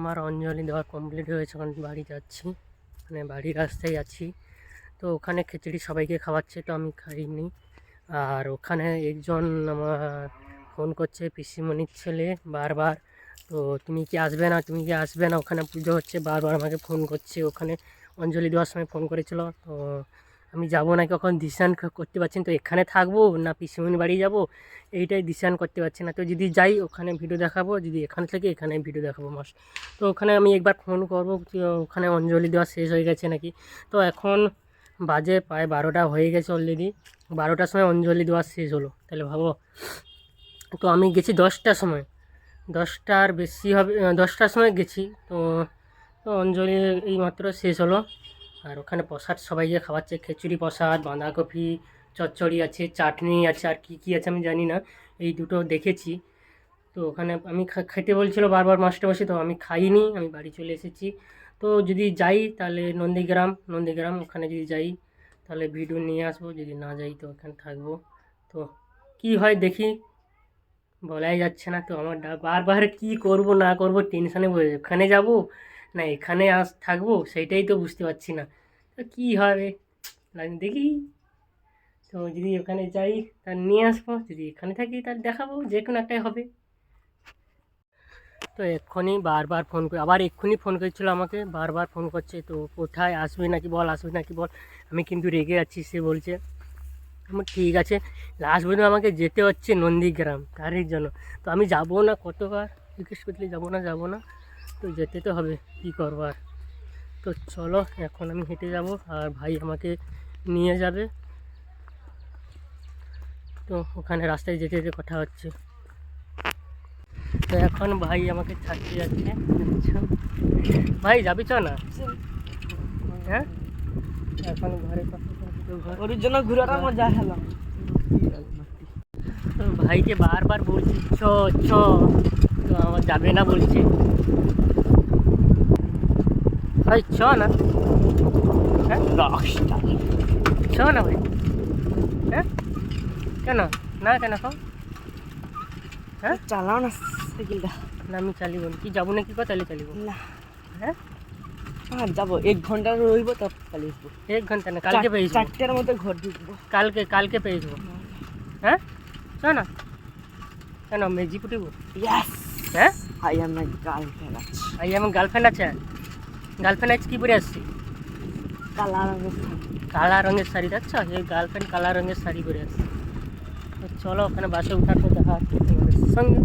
আমার অঞ্জলি দেওয়া কমপ্লিট হয়েছে এখন বাড়ি যাচ্ছি। মানে বাড়ির রাস্তায় আছি। তো ওখানে খিচুড়ি সবাইকে খাওয়াচ্ছে, তো আমি খাইনি। আর ওখানে একজন আমার ফোন করছে, পিসিমণির ছেলে বারবার। তো তুমি কি আসবে না, তুমি কি আসবে না? ওখানে পুজো হচ্ছে, বারবার আমাকে ফোন করছে। ওখানে অঞ্জলি দেওয়ার সময় ফোন করেছিল, তো আমি যাব না কখন? ডিসিশান করতে পারছি তো এখানে থাকব না পিসিমণি বাড়ি যাব? এইটাই ডিসিশান করতে পারছি না। তো যদি যাই, ওখানে ভিডিও দেখাবো। যদি এখানে থেকে, এখানে ভিডিও দেখাবো মাস। তো ওখানে আমি একবার ফোন করব ওখানে অঞ্জলি দেওয়া শেষ হয়ে গেছে নাকি? তো এখন বাজে প্রায় বারোটা হয়ে গেছে অলরেডি বারোটার সময় অঞ্জলি দেওয়া শেষ হলো। তাহলে ভাবো। তো আমি গেছি দশটার সময়। দশটার বেশি হবে, দশটার সময় গেছি। তো অঞ্জলি এইমাত্র শেষ হলো। আর ওখানে প্রসাদ সবাইকে খাওয়াচ্ছে। খিচুড়ি প্রসাদ, বাঁধাকপি, চচ্চড়ি আছে, চাটনি আছে, আর কী কী আছে আমি জানি না। এই দুটো দেখেছি। তো ওখানে আমি খেতে বলছিল বারবার মাস্টারমশাই তো আমি খাইনি, আমি বাড়ি চলে এসেছি। তো যদি যাই তাহলে নন্দীগ্রাম নন্দীগ্রাম ওখানে যদি যাই তাহলে ভিডিও নিয়ে আসব, যদি না যাই তো ওখানে থাকব। তো কি হয় দেখি, বলাই যাচ্ছে না তো আমার বারবার কি করব না করব, টেনশানে। ওখানে যাব না, এখানে আস থাকব, সেইটাই তো বুঝতে পারছি না। তো কী হবে? লাইন দেখি। তো যদি ওখানে যাই তার নিয়ে আসব। যদি এখানে থাকি তার দেখাবো, যে কোনো একটাই হবে। তো এক্ষুনি বারবার ফোন করে, আবার এক্ষুনি ফোন করেছিল আমাকে, বারবার ফোন করছে, তো কোথায় আসবে নাকি বল, আসবে নাকি বল? আমি কিন্তু রেগে আছি, সে বলছে আমার ঠিক আছে, লাস্ট পর্যন্ত আমাকে যেতে হচ্ছে নন্দীগ্রাম, তারই জন্য। তো আমি যাব না কতবার জিজ্ঞেস করলে যাব না যাব না। তো যেতে তো হবে কী করব আর? তো চলো এখন আমি হেঁটে যাব আর ভাই আমাকে নিয়ে যাবে। তো ওখানে রাস্তায় যেতে যেতে কথা হচ্ছে। তো এখন ভাই আমাকে ছাড়তে যাচ্ছে। আচ্ছা। ভাই যাবি চ না? হ্যাঁ? এখন ঘরে ওর জন্য ঘুরাটা মজা হলো। তো ভাইকে বারবার বলছি চ চ। তো আমার যাবে না বলছে। ভাই চ না। হ্যাঁ? চ না ভাই। হ্যাঁ? কেন? না কেন খাও হ্যাঁ? চালাও না সাইকেলটা। না আমি চালিব কি যাব না কি কথা তাহলে চালিব। না। হ্যাঁ? যাব। এক ঘণ্টা রইবো তার চালিয়ে আসব। এক ঘণ্টা না কালকে পেয়ে যাব। চারটের মধ্যে ঘর ঢুকবো। কালকে কালকে পেয়ে যাব। হ্যাঁ? চ না? কেন মেজি ফুটিব ইয়াস হ্যাঁ? আই এম মাই গার্লফ্রেন্ড আছে আই আমার গার্লফ্রেন্ড আছে গার্লফ্রেন্ড আজ কি পরে আসছে? কালা রঙের। কালা রঙের শাড়ি দেখছ? এই গার্লফ্রেন্ড কালা রঙের শাড়ি পরে আসছে। চলো ওখানে বাসে উঠার পর দেখা হচ্ছে তোমাদের সঙ্গে।